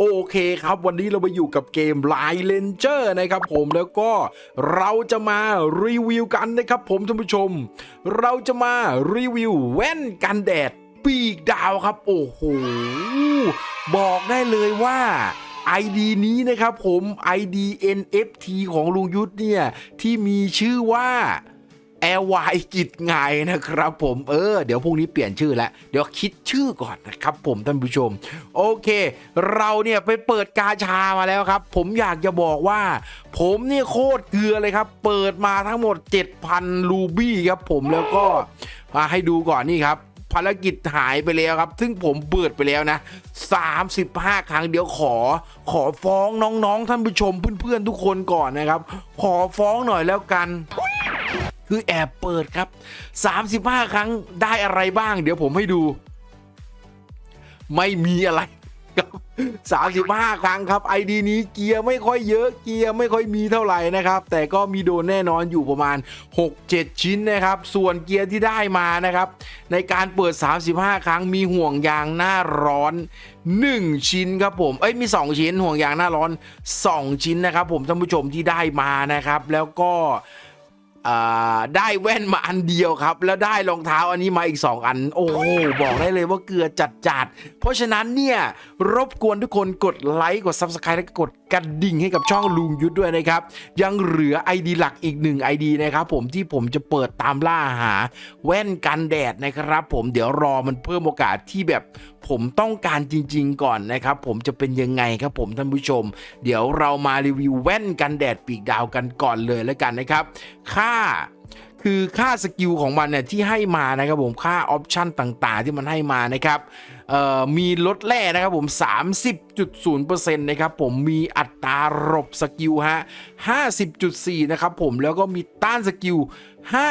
โอเคครับวันนี้เรามาอยู่กับเกม Line Ranger นะครับผมแล้วก็เราจะมารีวิวกันนะครับผมท่านผู้ชม เราจะมารีวิวแว่นกันแดดปีกดาวครับ โอ้โหบอกได้เลยว่า ID นี้นะครับผม ID NFT ของลุงยุทธเนี่ยที่มีชื่อว่า แอร์วายกิจไงนะครับ ผมเออเดี๋ยวพรุ่งนี้เปลี่ยนชื่อแล้วเดี๋ยวคิดชื่อก่อนนะครับ ผมท่านผู้ชม โอเค เราเนี่ยไปเปิดกาชามาแล้วครับ ผมอยากจะบอกว่า ผมเนี่ยโคตรเกลือเลยครับ เปิดมาทั้งหมด 7,000 รูบี้ครับ ผมแล้วก็มาให้ดูก่อนนี่ครับภารกิจหายไปแล้วครับ ซึ่งผมเปิดไปแล้วนะ 35 ครั้งเดี๋ยวขอ ขอฟ้องน้องๆ ท่านผู้ชมเพื่อนๆ ทุกคนก่อนนะครับ ขอฟ้องหน่อยแล้วกัน คือแอบเปิดครับ 35 ครั้งได้อะไรบ้าง เดี๋ยวผมให้ดู ไม่มีอะไรครับ35 ครั้งครับ ID นี้เกียร์ไม่ค่อยเยอะเกียร์ไม่ค่อยมีเท่าไหร่นะครับ แต่ก็มีโดนแน่นอนอยู่ประมาณ 6-7 ชิ้นนะครับ ส่วนเกียร์ที่ได้มานะครับ ในการเปิด 35 ครั้งมีห่วงยางหน้าร้อน 1 ชิ้นครับผม เอ้ยมี 2 ชิ้นห่วงยางหน้าร้อน 2 ชิ้นนะครับ ผมท่านผู้ชมที่ได้มานะครับ แล้วก็ ได้แว่นมาอันเดียวครับ แล้วได้รองเท้าอันนี้มาอีก 2 อัน โอ้โบอกได้เลยว่าเกลือจัดจัดๆเพราะฉะนั้นเนี่ย รบกวนทุกคนกดไลค์กด Subscribe และก็กดกระดิ่งให้กับช่องลุงยุทธด้วยนะครับ ยังเหลือ ID หลักอีกหนึ่ง ID นะครับผมที่ผมจะเปิดตามล่าหา แว่นกันแดดนะครับ ผมเดี๋ยวรอมันเพิ่มโอกาสที่แบบผมต้องการจริง ๆ ก่อนนะครับ ผมจะเป็นยังไงครับผมท่านผู้ชม เดี๋ยวเรามารีวิวแว่นกันแดดปีกดาวกันก่อนเลยแล้วกันนะครับ ค่า คือค่าสกิลของมันเนี่ยที่ให้มานะครับผมค่าออปชันต่างๆ ที่มันให้มานะครับมีลดแร่นะครับผม 30.0%นะครับผมมีอัตรารบสกิลฮะ 50.4 นะครับผมแล้วก็มีต้านสกิล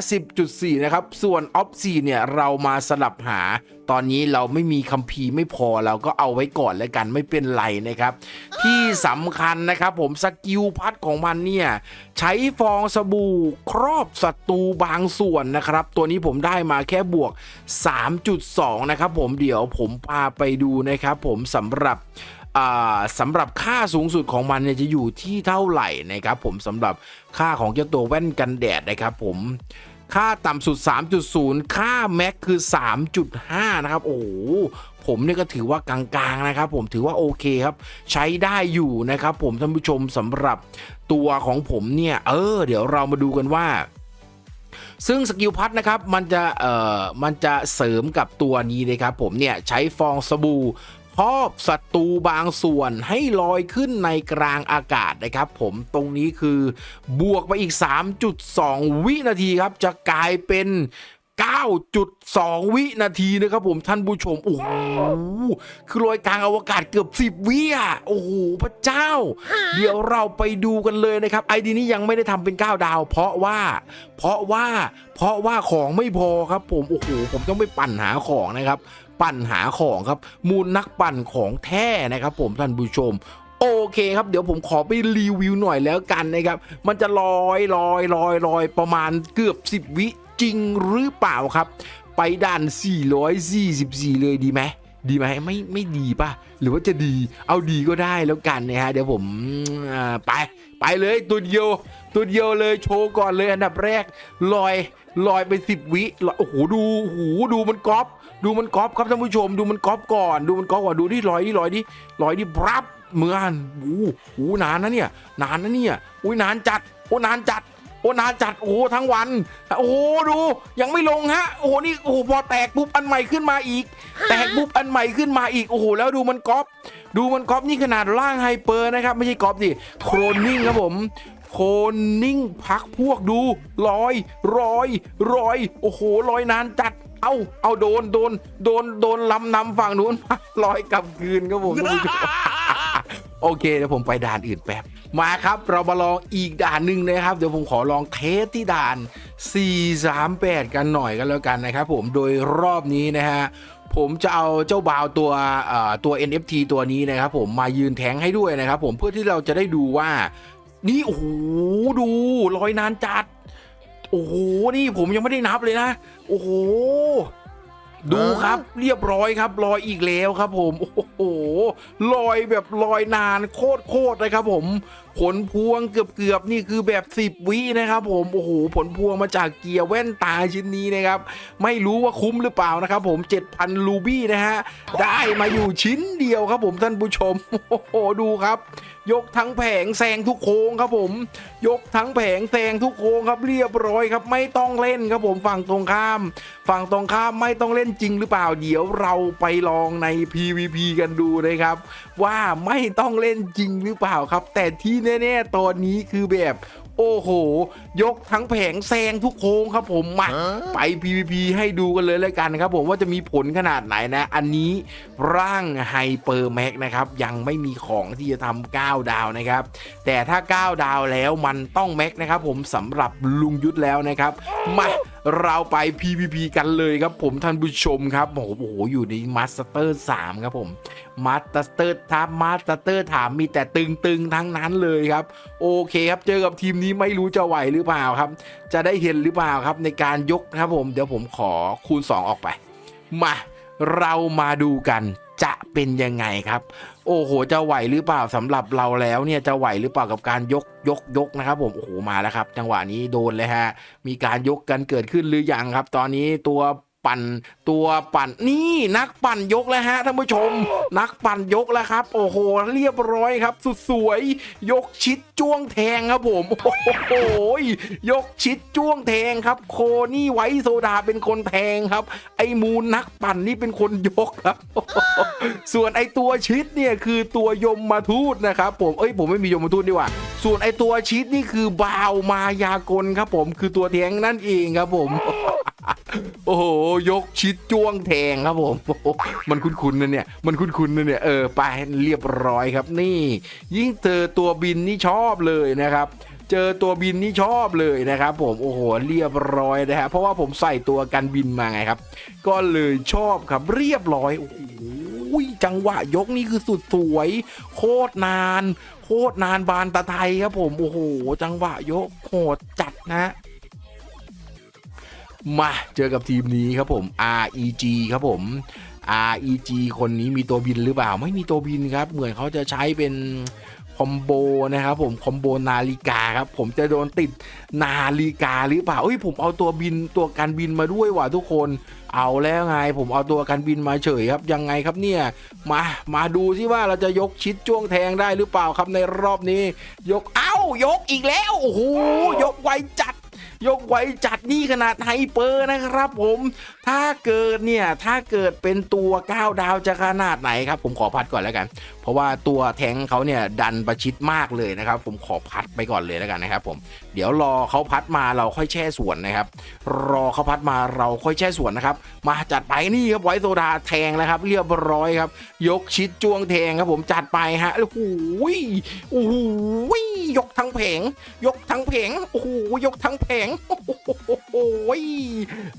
50.4 นะครับ ส่วนออฟซีเนี่ยเรามาสลับหา ตอนนี้เราไม่มีคัมภีร์ไม่พอเราก็เอาไว้ก่อนแล้วกันไม่เป็นไรนะครับ ที่สำคัญนะครับผมสกิลพัดของมันเนี่ยใช้ฟองสบู่ครอบศัตรูบางส่วนนะครับ ตัวนี้ผมได้มาแค่บวก 3.2 นะครับผมเดี๋ยวผมพาไปดูนะครับผมสำหรับสำหรับค่าสูงสุดของมันเนี่ยจะอยู่ที่เท่าไหร่นะครับผมสำหรับค่าของเจ้าตัวแว่นกันแดดนะครับผม ค่าต่ำสุด 3.0 ค่าแม็กคือ 3.5 นะครับ โอ้โหผมเนี่ยก็ถือว่ากลางๆนะครับ ผมถือว่าโอเคครับ ใช้ได้อยู่นะครับ ผมท่านผู้ชมสำหรับตัวของผมเนี่ย เออ เดี๋ยวเรามาดูกันว่าซึ่งสกิลพัดนะครับมันจะเอ่อมันจะเสริมกับตัวนี้นะครับผมเนี่ยใช้ฟองสบู่ ครอบศัตรูบางส่วนให้ลอยขึ้นในกลางอากาศนะครับผมตรงนี้คือบวกไปอีก 3.2 วินาทีครับจะกลายเป็น 9.2 วินาทีนะครับผมท่านผู้ชม โอ้โห คือลอยกลางอวกาศเกือบ 10 วิอะ โอ้โห พระเจ้า เดี๋ยวเราไปดูกันเลยนะครับ ไอดีนี้ยังไม่ได้ทำเป็น 9 ดาว เพราะว่า เพราะว่า เพราะว่าของไม่พอครับผม โอ้โห ผมต้องไปปั่นหาของนะครับ ปั่นหาของครับ มูลนักปั่นของแท้นะครับผมท่านผู้ชมโอเคครับเดี๋ยวผมขอไปรีวิวหน่อยแล้วกันนะครับ มันจะลอยลอยลอยลอยประมาณเกือบ 10 วิ จริงหรือเปล่าครับ ไปด่าน 444 เลยดีไหมดีไหมไม่ไม่ดีป่ะ หรือว่าจะดีเอาดีก็ได้แล้วกันนะฮะเดี๋ยวผมอ่าไปไปเลยตัวเดียวตัวเดียวเลยโชว์ก่อนเลยอันดับแรกลอยลอยไป 10 วิลอยโอ้โหดูโอ้โหดูมันก๊อปดูมันก๊อปครับท่านผู้ชม ดูมันก๊อปก่อนดูมันก๊อปก่อนดูที่ลอยที่ลอยที่ลอยที่ปรับเหมือนโอ้โหนานนะเนี่ยนานนะเนี่ยอุ้ยนานจัดโอ้นานจัด โอ้นานจัดโอ้โหทั้งวัน โอ้โหดู ยังไม่ลงฮะโอ้โหนี่โอ้โหพอแตกปุ๊บอันใหม่ขึ้นมาอีก แตกปุ๊บอันใหม่ขึ้นมาอีกโอ้โหแล้วดูมันก๊อปดูมันก๊อปนี่ขนาดล่างไฮเปอร์นะครับ ไม่ใช่ก๊อปสิโครนนิ่งครับผมโครนนิ่งพักพวกดูลอยลอยลอย โอ้โหลอยนานจัด เอาเอาโดนโดนโดนโดนลำนำฝั่งนู้นลอยกลับคืนครับผมท่านผู้ชมโอเคเดี๋ยวผมไปด่านอื่นแป๊บ มาครับเรามาลองอีกด่านหนึ่งนะครับ เดี๋ยวผมขอลองเทสที่ด่าน 438 กันหน่อยกันแล้วกันนะครับผมโดยรอบนี้นะฮะผมจะเอาเจ้าบาวตัวเอ่อตัว NFT ตัวนี้นะครับผมมายืนแทงให้ด้วยนะครับผมเพื่อที่เราจะได้ดูว่านี่โอ้โหดูลอยนานจัด โอ้โหนี่ผมยังไม่ได้นับเลยนะ โอ้โห ดูครับเรียบร้อยครับลอยอีกแล้วครับผม โอ้โหลอยแบบลอยนานโคตรโคตรเลยครับผม ผลพวงเกือบเกือบๆนี่คือแบบ 10 วินะครับ ผมโอ้โหผลพวงมาจากเกียร์แว่นตาชิ้นนี้นะครับไม่รู้ว่าคุ้มหรือเปล่านะครับ ผม 7,000ลูบี้นะฮะได้มาอยู่ชิ้นเดียวครับผมท่านผู้ชมโอ้โหดูครับ ยกทั้งแผงแซงทุกโค้งครับผม ยกทั้งแผงแซงทุกโค้งครับเรียบร้อยครับ ไม่ต้องเล่นครับผมฝั่งตรงข้าม ฝั่งตรงข้ามไม่ต้องเล่นจริงหรือเปล่าเดี๋ยวเราไปลองใน PVP กันดูนะครับ ว่าไม่ต้องเล่นจริงหรือเปล่าครับ แต่ที่แน่ๆตอนนี้คือแบบโอ้โห ยกทั้งแผงแซงทุกโค้งครับผมมาไป PVP ให้ดูกันเลยแล้วกันครับผมว่าจะมีผลขนาดไหนนะ อันนี้ร่างไฮเปอร์แม็กนะครับ ยังไม่มีของที่จะทำ9ดาวนะครับ แต่ถ้า 9 ดาวแล้วมันต้องแม็กนะครับผมสำหรับลุงยุทธแล้วนะครับ มาเราไป PVP กันเลยครับผมท่านผู้ชมครับ โอ้โห อยู่ในมาสเตอร์3ครับผม มาสเตอร์ทับมาสเตอร์ถามมีแต่ตึงๆทั้งนั้นเลยครับ โอเคครับเจอกับทีมนี้ไม่รู้จะไหวหรือเปล่าครับ จะได้เห็นหรือเปล่าครับในการยกนะครับผมเดี๋ยวผมขอคูณ 2 ออกไป มาเรามาดูกันจะเป็นยังไงครับ โอ้โห จะไหวหรือเปล่าสำหรับเราแล้วเนี่ยจะไหวหรือเปล่ากับการยกยกยกนะครับ ผมโอ้โหมาแล้วครับ จังหวะนี้โดนเลยฮะมีการยกกันเกิดขึ้นหรือยังครับ ตอนนี้ตัว ปั่นตัวปั่นนี่นักปั่นยกแล้วฮะท่านผู้ชม นักปั่นยกแล้วครับ โอ้โห เรียบร้อยครับ สุดสวย ยกชิดจ้วงแทงครับผมโอ้โหยกชิดจ้วงแทงครับ โคนี่ไว้โซดาเป็นคนแทงครับ ไอ้มูนนักปั่นนี่เป็นคนยกครับ ส่วนไอตัวชิดเนี่ยคือตัวยมมาทูตนะครับ ผมเอ้ยผมไม่มียมมาทูตดีกว่า ส่วนไอตัวชิดนี่คือบาวมายากลครับ ผมคือตัวแทงนั่นเองครับผม โอ้โห ยกชิดจ้วงแทงครับผมโอ้โหมันคุ้นๆนะเนี่ย มันคุ้นๆนะเนี่ย เออ ไปเรียบร้อยครับนี่ ยิ่งเจอตัวบินนี่ชอบเลยนะครับ เจอตัวบินนี่ชอบเลยนะครับ ผม โอ้โห เรียบร้อยนะฮะ เพราะว่าผมใส่ตัวกันบินมาไงครับ ก็เลยชอบครับ เรียบร้อยโอ้โหจังหวะยกนี่คือสุดสวย โคตรนาน โคตรนานบานตะไทยครับผม โอ้โห จังหวะยกโหดจัดนะ มาเจอกับทีมนี้ครับผม REG ครับผม REG คนนี้มีตัวบินหรือเปล่า ไม่มีตัวบินครับ เหมือนเขาจะใช้เป็นคอมโบนะครับผมคอมโบนาฬิกาครับ ผมจะโดนติดนาฬิกาหรือเปล่าเอ้ยผมเอาตัวบินตัวการบินมาด้วยว่ะทุกคนเอาแล้วไง ผมเอาตัวการบินมาเฉยครับยังไงครับเนี่ยมามาดูสิว่าเราจะยกชิดจ้วงแทงได้หรือเปล่าครับในรอบนี้ ยกเอ้ายกอีกแล้วโอ้โหยกไวจัด ยกไว้จัดนี่ขนาดไฮเปอร์นะครับผม ถ้าเกิดเนี่ย ถ้าเกิดเป็นตัว 9 ดาวจะขนาดไหนครับ ผมขอพัดก่อนแล้วกัน เพราะว่าตัวแทงเขาเนี่ย ดันประชิดมากเลยนะครับ ผมขอพัดไปก่อนเลยแล้วกันนะครับผม เดี๋ยวรอเขาพัดมาเราค่อยแช่ส่วนนะครับ รอเขาพัดมาเราค่อยแช่ส่วนนะครับ มาจัดไปนี่ครับไวโซดาแทงแล้วครับ เรียบร้อยครับ ยกชิดจ้วงแทงครับผมจัดไปฮะโอ้โหโอ้โหยกทั้งแผง ยกทั้งแผงโอ้โหยกทั้งแผงโอ้โห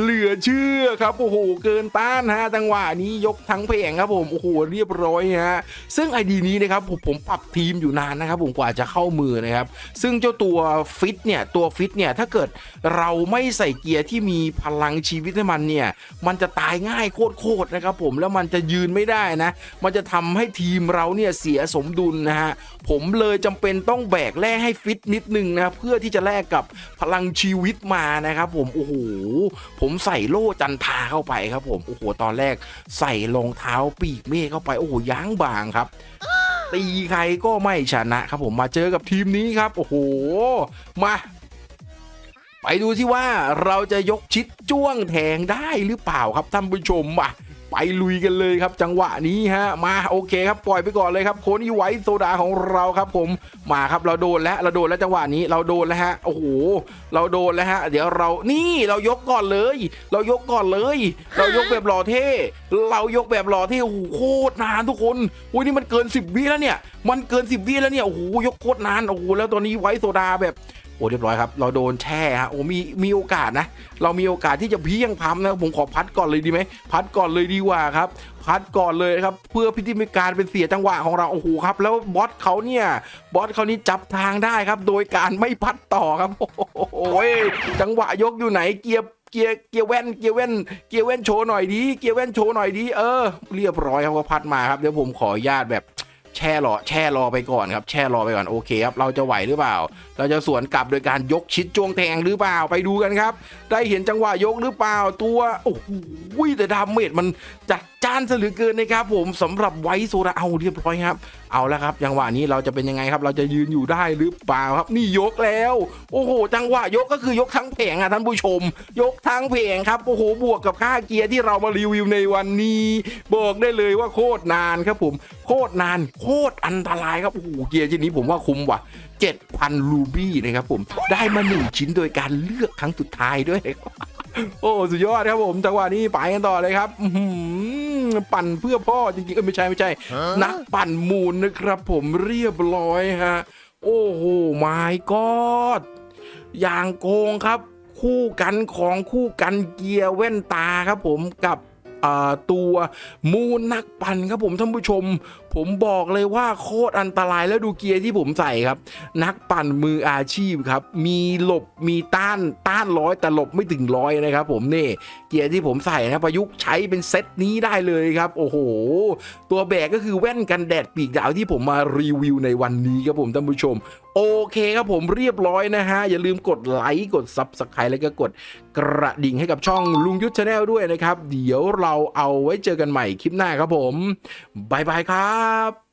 เหลือเชื่อครับโอ้โหเกินต้านฮะจังหวะนี้ยกทั้งแผงครับผมโอ้โหเรียบร้อยฮะซึ่งไอดีนี้นะครับผมผมปรับทีมอยู่นานนะครับผมกว่าจะเข้ามือนะครับซึ่งเจ้าตัวฟิตเนี่ยตัวฟิตเนี่ยถ้าเกิดเราไม่ใส่เกียร์ที่มีพลังชีวิตให้มันเนี่ยมันจะตายง่ายโคตรๆนะครับผมแล้วมันจะยืนไม่ได้นะ มันจะทำให้ทีมเราเนี่ยเสียสมดุลนะฮะผมเลยจำเป็นต้องแบกแร่ให้ฟิตนิดนึงนะเพื่อที่จะแลกกับพลังชีวิตมานะครับผมโอ้โหผมใส่โล่จันทาเข้าไปครับผมโอ้โหตอนแรกใส่รองเท้าปีกเมฆเข้าไปโอ้โหย้างบางครับตีใครก็ไม่ชนะครับผมมาเจอกับทีมนี้ครับ โอ้โห มา ไปดูที่ว่าเราจะยกชิดจ้วงแทงได้หรือเปล่าครับท่านผู้ชมอะ ไปลุยกันเลยครับ จังหวะนี้ฮะมาโอเคครับปล่อยไปก่อนเลยครับโคนี่ไวโซดาของเราครับ ผมมาครับเราโดนแล้วเราโดนแล้วจังหวะนี้เราโดนแล้วฮะโอ้โหเราโดนแล้วฮะ เดี๋ยวเรานี่เรายกก่อนเลย เรายกก่อนเลย เรายกแบบหล่อเท่ เรายกแบบหล่อเท่โอ้โหโคตรนานทุกคนอุ้ยนี่มันเกิน 10วิแล้วเนี่ย มันเกิน 10วิแล้วเนี่ยโอ้โหยกโคตรนานโอ้โหแล้วตอนนี้ไวโซดาแบบ โอ้เรียบร้อยครับ เราโดนแช่ฮะโอ้มีมีโอกาสนะ เรามีโอกาสที่จะเพียงพำนะผมขอพัดก่อนเลยดีไหมพัดก่อนเลยดีกว่าครับ พัดก่อนเลยครับ เพื่อพิธีการเป็นเสียจังหวะของเราโอ้โหครับ แล้วบอสเขาเนี่ยบอสเขานี่จับทางได้ครับ โดยการไม่พัดต่อครับโอ้โหจังหวะยกอยู่ไหนเกียร์เกียร์เกียร์แว่นเกียร์แว่นเกียร์แว่นโชว์หน่อยดีเกียร์แว่นโชว์หน่อยดีเออ เรียบร้อยครับก็พัดมาครับเดี๋ยวผมขออนุญาตแบบ แช่รอแช่รอไปก่อนครับแช่รอไปก่อนโอเคครับเราจะไหวหรือเปล่า เราจะสวนกลับโดยการยกชิดจวงแทงหรือเปล่าไปดูกันครับ ได้เห็นจังหวะยกหรือเปล่าตัวโอ้โหแต่ดาเมจมันจัดจ้านซะเหลือเกินนะครับผมสำหรับไวท์โซดาเอาเรียบร้อยครับ เอาแล้วครับจังหวะนี้เราจะเป็นยังไงครับ เราจะยืนอยู่ได้หรือเปล่าครับ นี่ยกแล้ว โอ้โห จังหวะยกก็คือยกทั้งแผงอะท่านผู้ชม ยกทั้งแผงครับโอ้โหบวกกับค่าเกียร์ที่เรามารีวิวในวันนี้บอกได้เลยว่าโคตรนานครับผมโคตรนานโคตรอันตรายครับโอ้โหเกียร์ชิ้นนี้ผมว่าคุ้มว่ะ 7,000 รูบี้นะครับผมได้มาหนึ่งชิ้นโดยการเลือกครั้งสุดท้ายด้วยโอ้สุดยอดครับผมจังหวะนี้ไปกันต่อเลยครับอื้อหือปั่นเพื่อพ่อจริงๆเอ้ยไม่ใช่ไม่ใช่ นักปั่นมูลนะครับ ผมเรียบร้อยฮะโอ้โหไม่กอดอย่างโกงครับ คู่กันของคู่กันเกียร์แว่นตาครับผมกับอ่า ตัวมูนนักปั่นครับผมท่านผู้ชม ผมบอกเลยว่าโคตรอันตรายแล้วดูเกียร์ที่ผมใส่ครับ นักปั่นมืออาชีพครับ มีหลบมีต้านต้านร้อยแต่หลบไม่ถึงร้อยนะครับผมนี่ กียร์ที่ผมใส่นะประยุกต์ใช้เป็นเซตนี้ได้เลยครับ โอ้โห ตัวแบกก็คือแว่นกันแดดปีกดาวที่ผมมารีวิวในวันนี้ครับผมท่านผู้ชมโอเคครับผมเรียบร้อยนะฮะ อย่าลืมกดไลค์กดซับสไครต์แล้วก็กดกระดิ่งให้กับช่องลุงยุทธชาแนลด้วยนะครับ เดี๋ยวเราเอาไว้เจอกันใหม่คลิปหน้าครับผมบายบายครับ